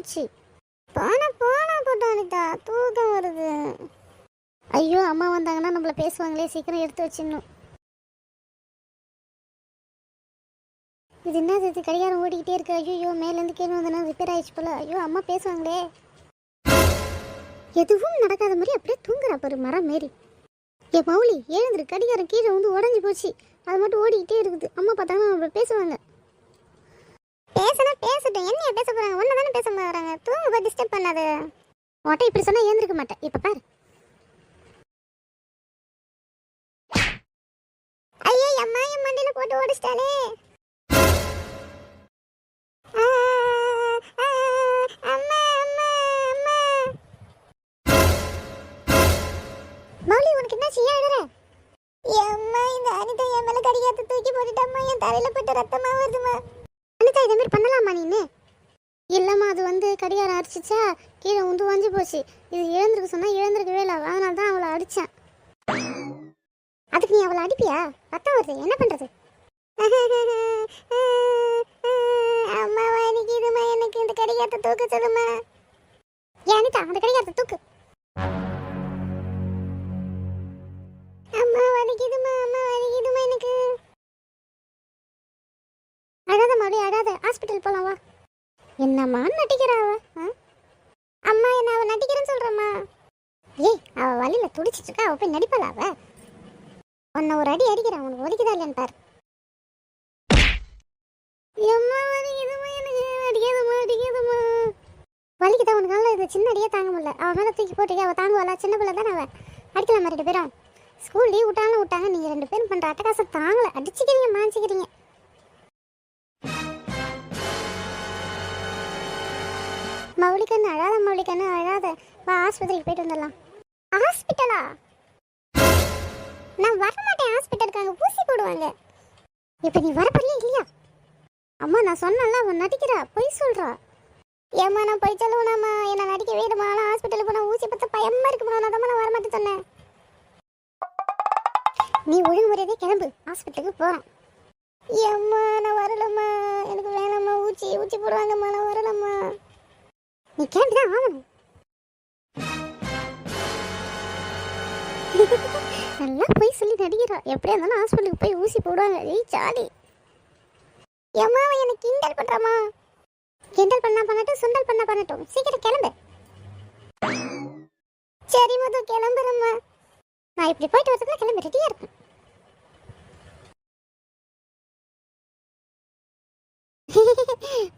தூங்குச்சு போன போன போட்டோனிதா தூக்கம் வருது. ஐயோ அம்மா வந்தாங்கன்னா நம்மள பேசுவாங்களே சீக்கிரம் எடுத்து வச்சிடணும். இது என்னது இது? கடிகாரம் ஓடிக்கிட்டே இருக்கு. ஐயோ மேலேருந்து கீழே வந்தனா ரிப்பேர் ஆயிடுச்சு போல. ஐயோ அம்மா பேசுவாங்களே. எதுவும் நடக்காத மாதிரி அப்படியே தூங்குறா பாரு மரம் மாரி. ஏ மௌலி எழுந்துரு. கடிகாரம் கீழே வந்து உடஞ்சி போச்சு. அது மட்டும் ஓடிக்கிட்டே இருக்குது. அம்மா பார்த்தாங்கன்னா நம்ம பேசுவாங்க. பேசட்டும். என்ன பேச போறாங்க? ஒன்னு தானே பேச போறாங்க. தூங்க போய் டிஸ்டர்ப் பண்ணாது. உன்ட்ட இப்படி சொன்னா ஏந்திருக்க மாட்டேன். இப்ப பாரு. ஐயோ அம்மா என் மண்டையில போட்டு ஓடிச்சிட்டாலே அம்மா, அம்மா, மௌலி உனக்கு என்ன ஏன் அழுற அம்மா இந்த அனிதா என் மேல கடிகாத்து தூக்கி போட்டுட்டம்மா என் தலையில பட்டு ரத்தமா வருதுமா அனிதா இதே மாதிரி பண்ணலாமா நீனு இல்லம்மா அது வந்து கடிகாரம் அடிச்சிச்சா கீழே உந்து வாஞ்சி போச்சு. இது இழந்திருக்க சொன்னா இழந்திருக்கவே இல்லை. அதனால தான் அவளை அடிச்சேன். அதுக்கு நீ அவளை அடிப்பியா? ரத்தம் வருது. என்ன பண்றது? எனக்கு இதுமா எனக்கு இந்த கடிகாரத்தை தூக்க சொல்லுமா ஏன் அனிதா அந்த கடிகாரத்தை தூக்கு. அம்மா வலிக்குதுமா அம்மா வலிக்குதுமா எனக்கு அழாத மறுபடியும் அழாத. ஹாஸ்பிட்டல் போலாம் வா. என்னம்மா நட்டிக்கிறா அவ நான் அவ நடிக்கிறேன்னு சொல்றம்மா. ஏய் அவ வழியில துடிச்சிட்டு இருக்கா அவ போய் நடிப்பாளா அவ உன்னை ஒரு அடி அடிக்கிறான் உனக்கு ஒதுக்குதா இல்லையான்னு பாரு. வலிக்குதா உனக்கு? நல்லா இது சின்ன அடியே தாங்க முடியல. அவன் மேலே தூக்கி போட்டுக்கே அவ தாங்குவாளா? சின்ன பிள்ளை தானே அவ. அடிக்கலாமா ரெண்டு பேரும்? ஸ்கூல் லீவ் விட்டாலும் விட்டாங்க. நீங்க ரெண்டு பேரும் பண்ற அட்டகாசம் தாங்கலை. அடிச்சுக்கிறீங்க மாஞ்சிக்கிறீங்க. மௌலிகன்னு அழாத மௌலிகன்னு அழாத. வா ஆஸ்பத்திரிக்கு போயிட்டு வந்துடலாம். ஹாஸ்பிட்டலா? நான் வரமாட்டேன் ஹாஸ்பிட்டலுக்கு அங்கே ஊசி போடுவாங்க. இப்போ நீ வரப்போறியா இல்லையா? அம்மா நான் சொன்னல அவன் நடிக்கிறா. பொய் சொல்றா. ஏம்மா நான் பொய் சொல்லுவேனாம்மா. என்ன நடிக்க வேணுமா ஆனால் ஹாஸ்பிட்டலுக்கு போனால் ஊசி பார்த்து பயமா இருக்குமா? நான் தான் நான் வரமாட்டேன் சொன்னேன். நீ ஒழுங்குமுறையதே கிளம்பு. ஹாஸ்பிட்டலுக்கு போகிறோம் ஏம்மா நான் வரலம்மா. எனக்கு வேணாம்மா. ஊச்சி ஊச்சி போடுவாங்கம்மா. நான் வரலம்மா. நீ கிளம்பி தான் ஆகணும். நல்லா போய் சொல்லி நடிக்கிறா. எப்படியா இருந்தாலும் ஹாஸ்பிட்டலுக்கு போய் ஊசி போடுவாங்க. ஏய் ஜாலி. ஏம்மா அவன் எனக்கு கிண்டல் பண்றாமா கிண்டல் பண்ணா பண்ணட்டும் சுண்டல் பண்ணா பண்ணட்டும். சீக்கிரம் கிளம்பு. சரி மது கிளம்புறம்மா. நான் இப்படி போயிட்டு வரதுக்குள்ள கிளம்பி ரெடியா இருப்பேன்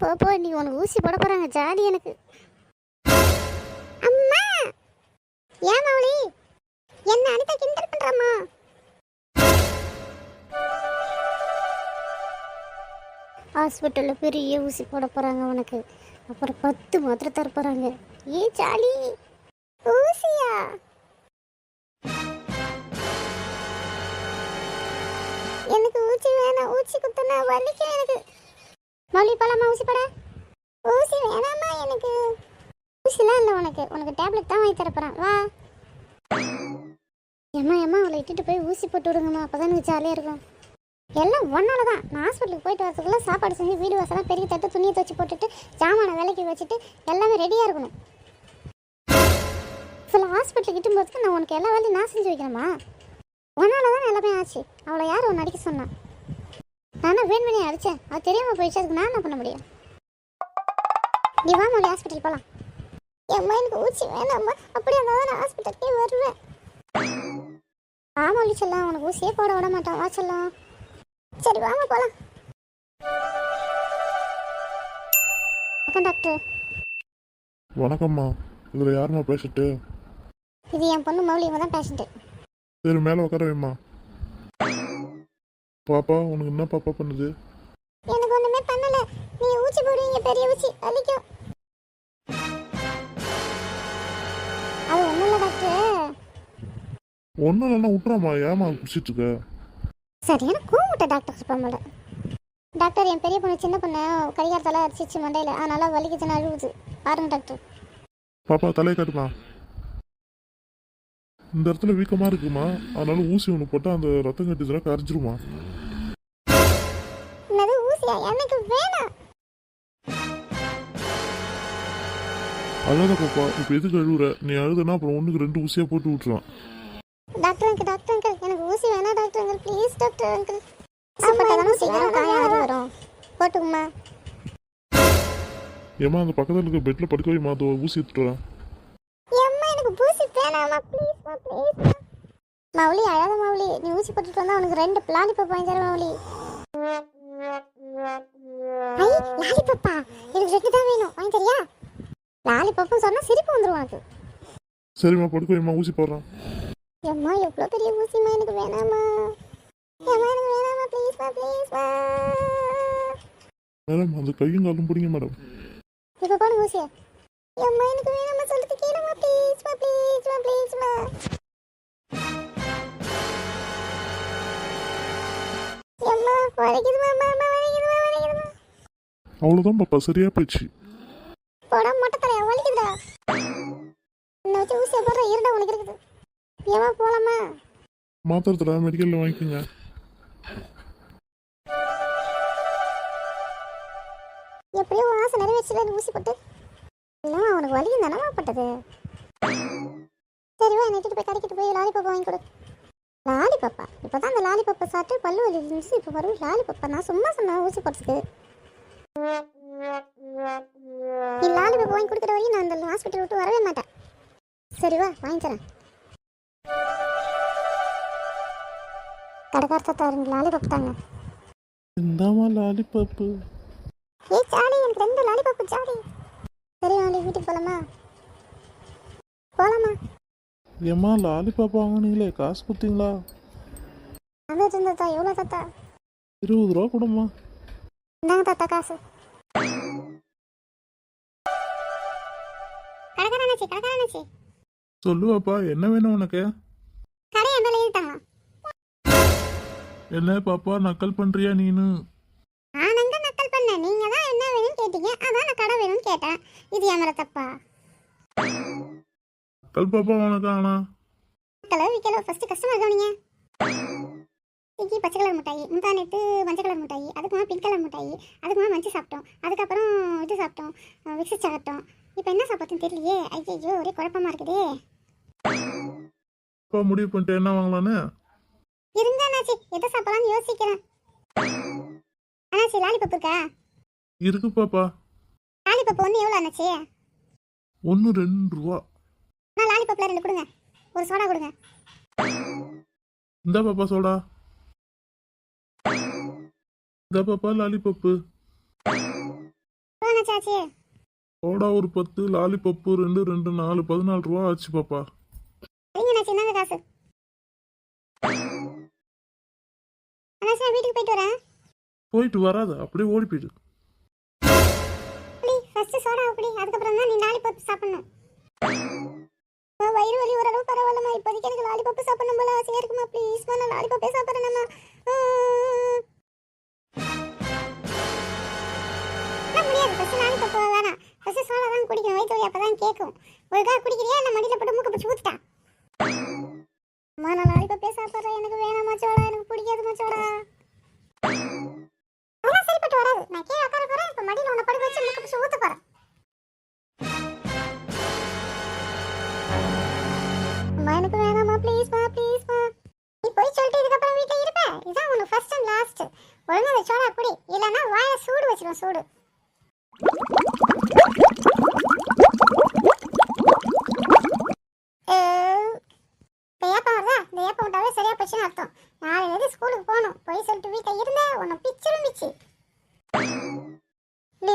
போ நீ உனக்கு ஊசி போட போறாங்க ஜாலி எனக்கு. அம்மா! ஏன் மௌலி? என்ன அனிதா கிண்டல் பண்றம்மா? ஹாஸ்பிட்டலில் பெரிய ஊசி போட போகிறாங்க உனக்கு. அப்புறம் பத்து மாத்திரை தர போகிறாங்க ஏ ஜாலி! ஊசியா? எனக்கு ஊசி வேணாம். ஊசி குத்துனா வலிக்கும் எனக்கு. மௌலி போலாமா ஊசி பட? ஊசி வேணாமா எனக்கு? ஊசிலாம் இல்லை உனக்கு. உனக்கு டேப்லெட் தான் வாங்கி தரப்போகிறேன் வா. ஏம்மா ஏம்மா அவளை இட்டுட்டு போய் ஊசி போட்டு விடுங்கம்மா. அப்போ தான் எனக்கு ஜாலியாக இருக்கும். எல்லாம் ஒன்னால தான். நான் ஹாஸ்பிட்டலுக்கு போயிட்டு வரதுக்குள்ள சாப்பாடு செஞ்சு வீடு வாசலாம் பெரிய தட்டு துணியை துவச்சி போட்டுட்டு ஜாமான விலைக்கு வச்சுட்டு எல்லாமே ரெடியாக இருக்கணும். சில ஹாஸ்பிட்டலுக்கு இட்டும் போதுக்கு நான் உனக்கு எல்லா வேலையும் நான் செஞ்சு வைக்கிறேம்மா. உன்னால தான் எல்லாமே ஆச்சு. அவளை யார் உன்னை அடிக்க சொன்னா நானும் வேண்மணி அடித்தேன் அது தெரியாமல் போயிடுச்சு. அதுக்கு நான் என்ன பண்ண முடியும்? நீ வா மொழி ஹாஸ்பிட்டல் போகலாம் எம்மா எனக்கு ஊசி வேணாம்மா அப்படியே இருந்தால் தான் நான் ஹாஸ்பிட்டலுக்கே வருவேன். ஆமாம் செல்லாம். உனக்கு ஊசியே போட விட மாட்டான் வா செல்லம். சரி வாங்க போலாம். வணக்கம் டாக்டர் வணக்கம்மா. இதில் யாரும்மா பேசிட்டு? இது என் பொண்ணு மௌலி இவங்க தான் பேஷண்ட்டு சரி மேலே உட்கார வைம்மா. பாப்பா உனக்கு என்ன பாப்பா பண்ணுது? எனக்கு ஒன்றுமே பண்ணல. நீங்க ஊசி போடுவீங்க பெரிய ஊசி. வலிக்கும் அது இல்லை டாக்டர். ஒன்றும் இல்லைன்னா விட்றாம்மா ஏமா குடிச்சிட்டு இருக்க? சரியான கூமுட்ட டாக்டர் சொல்ல டாக்டர் என் பெரிய பொண்ணு சின்ன பொண்ணு கடிகாரத்தால அடிச்சிச்சு மண்டையில். அதனால வலிக்குதுன்னு அழுவுது. பாருங்க டாக்டர். பாப்பா தலையை காட்டுமா? இந்த இடத்துல வீக்கமாக இருக்குமா? அதனால ஊசி ஒன்று போட்டால் அந்த ரத்தம் கட்டிச்சுனா கரைஞ்சிருமா? என்னது ஊசியா? எனக்கு வேணாம். அழாத பாப்பா இப்போ எதுக்கு அழுகுற நீ அழுதுனா அப்புறம் ஒண்ணுக்கு ரெண்டு ஊசியா போட்டு விட்டுருவான் டாக்டர் அங்கிள் டாக்டர் அங்கிள் எனக்கு ஊசி வேணாம் doctor uncle. Please doctor uncle. சாப்பிட்டாலும் சீக்கிரம் காயாவது வரும். போட்டுக்குமா ஏமா அந்த பக்கத்துல இருக்க பெட்ல படுக்க வை மாதோ ஊசி எடுத்துட்டு வரேன். ஊசி வேணாமா ப்ளீஸ்மா ப்ளீஸ்மா மௌலி அழாத மௌலி நீ ஊசி போட்டுட்டு வந்தா உனக்கு ரெண்டு லாலிபப் வாங்கி தரேன் மௌலி. ஐ லாலிபப்பா எனக்கு ரெண்டு தான் வேணும். வாங்கி தரியா? லாலிபப்பும் சொன்னா சிரிப்பு வந்துரும் உனக்கு. சரிம்மா படுக்க வைமா ஊசி போடுறேன். அம்மா எவ்வளோ பெரிய ஊசிமா எனக்கு வேணாமா? அம்மா எனக்கு வேணாமா? ப்ளீஸ்மா ப்ளீஸ்மா மேடம் அந்த கையும் காலும் பிடிங்க மேடம். இப்போ போடுங்க ஊசியை. அம்மா எனக்கு வேணாமா சொல்லிட்டு கேளுமா ப்ளீஸ்மா ப்ளீஸ்மா ப்ளீஸ்மா அம்மா வலிக்குதுமா அம்மா அம்மா வலிக்குதுமா வலிக்குதுமா அவ்வளோதான் பாப்பா சரியா போயிடுச்சு. போடா மொட்டை தலையா வலிக்குதுடா. இன்னும் வச்சு ஊசியை போடுற இருடா உனக்கு இருக்குது. ஏமா போலாமா? மாத்திரை தர மெடிக்கல்ல வாங்கிக்கோங்க எப்படியும் உன் ஆசை நிறைவேற்றல ஊசி போட்டு. உனக்கு வலிக்கும் தானமா பட்டது சரி வா நெட்டிட்டு போய் கடைக்கிட்டு போய் லாலிபப்பா வாங்கி கொடு. லாலிபப்பா இப்போ தான் அந்த லாலிபப்பை சாப்பிட்டு பல்லு வலி இருந்துச்சு இப்போ வரும் லாலிபப்பா நான் சும்மா சொன்னேன் ஊசி போட்டுருக்கு நீ லாலிபப்பா வாங்கி கொடுக்குற வரையும் நான் அந்த ஹாஸ்பிட்டல் விட்டு வரவே மாட்டேன். சரி வா வாங்கி தரேன் கடைக்கார தாத்தா ரெண்டு லாலிபப் தாங்க. இந்தாமா லாலிபப்பு ஏய் சாடி எனக்கு ரெண்டு லாலிபப் சாடி சரி வாண்டி வீட்டுக்கு போலாமா? போலாமா? ஏம்மா லாலிபாப் வாங்கினீங்களே காசு கொடுத்தீங்களா? அது தாத்தா எவ்வளோ தாத்தா? இருபது ரூபா கொடுமா இந்தாங்க தாத்தா காசு. கடைக்காரனாச்சி கடைக்காரனாச்சி சொல்லுவாப்பா என்ன வேணும் உனக்கு? கடை என் எழுதிட்டாங்க என்ன பாப்பா நக்கல் பண்றியா நீனு? நான் எங்க நக்கல் பண்ணேன்? நீங்க தான் என்ன வேணும்னு கேட்டீங்க. அதான் நான் கடை வேணும்னு கேட்டேன். இது என் மேல தப்பா நக்கல் பாப்பா உனக்கு ஆனா? கிலோ விற்கலோ ஃபர்ஸ்ட் கஸ்டமர் கவனிங்க. இன்னைக்கு பச்சை கலர் மிட்டாய் முந்தா நேற்று மஞ்சள் கலர் மிட்டாய் அதுக்குமா பிங்க் கலர் மிட்டாய் அதுக்குமா மஞ்சள் சாப்பிட்டோம். அதுக்கப்புறம் இது சாப்பிட்டோம். விக்ஸி சாப்பிட்டோம். இப்போ என்ன சாப்பிட்டோம் தெரியலையே. ஐயோ ஒரே குழப்பமா இருக்குதே. அப்பா முடிவு பண்ணிட்டு என்ன வாங்கலான்னு? இருங்க அண்ணாச்சி எதை சாப்பிடலாம்னு யோசிக்கிறேன். அண்ணாச்சி லாலிபப் இருக்கா? இருக்கு பாப்பா. லாலிபப் ஒன்று எவ்வளோ அண்ணாச்சி? ஒன்று ரெண்டு ரூபா. நான் லாலிபப்பில் ரெண்டு கொடுங்க. ஒரு சோடா கொடுங்க. இந்த பாப்பா சோடா இந்த பாப்பா லாலிபப்பு எவ்வளோ அண்ணாச்சி ஆச்சு? சோடா ஒரு பத்து லாலிபப்பு ரெண்டு ரெண்டு நாலு பதினாலு ரூபா ஆச்சு பாப்பா. சரிங்க அண்ணாச்சி என்னங்க காசு. அண்ணாச்சி நான் வீட்டுக்கு போயிட்டு வரேன். போயிட்டு வராத அப்படியே ஓடி போயிடு. ஃபர்ஸ்ட் சோடா அப்படி அதுக்கப்புறம் தான் நீ லாலிபப் சாப்பிடணும். வயிறு வலி ஓரளவு பரவாயில்லம்மா. இப்போதைக்கு எனக்கு லாலிபப் சாப்பிடணும் போல ஆசையா இருக்குமா ப்ளீஸ்மா நான் லாலிபப்பே சாப்பிட்றேன்மா முடியாது. ஃபர்ஸ்ட் லாலிபப் வேணாம். ஃபர்ஸ்ட் சோடா தான் குடிக்கணும். வயிற்று வலி அப்பதான் கேட்கும். ஒழுங்காக குடிக்கிறியா? இல்லை மடியில் போட்டு மூக்க பிடிச்சி ஊத்துட்டா? அம்மா நான் லாலிபப்பே சாப்பிட்றேன். எனக்கு வேணாமா சோடா. எனக்கு பிடிக்காதுமா சோடா. மடியில் உன்னை படுக்க வச்சு முக்க பிடிச்சி ஊத்த போறேன். அம்மா எனக்கு வேணாமா ப்ளீஸ்மா ப்ளீஸ்மா நீ போய் சொல்லிட்டு இதுக்கப்புறம் வீட்டில் இருப்பேன் இதான் உனக்கு ஃபர்ஸ்ட் அண்ட் லாஸ்ட் ஒழுங்காக அந்த சோடா குடி இல்லைன்னா வாயை சூடு வச்சிடும் சூடு அஹ், இந்த ஏப்பம் வருதா இந்த ஏப்பம் விட்டாவே சரியா போச்சுன்னு அர்த்தம் நாளையிலேருந்து ஸ்கூலுக்கு போகணும் போய் சொல்லிட்டு வீட்டில் இருந்த உன்னை பிச்சிரும் பிச்சு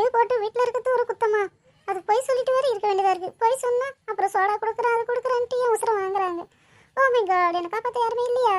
லீவ் போட்டு வீட்டில் இருக்கிறது ஒரு குத்தமா? அது போய் சொல்லிட்டு வேற இருக்க வேண்டியதா இருக்கு. போய் சொன்னால் அப்புறம் சோடா கொடுக்குறேன் அது கொடுக்குறேன்ட்டு ஏன் உசுரம் வாங்குறாங்க? ஓ மை காட் எனக்கு காப்பாற்ற யாருமே இல்லையா?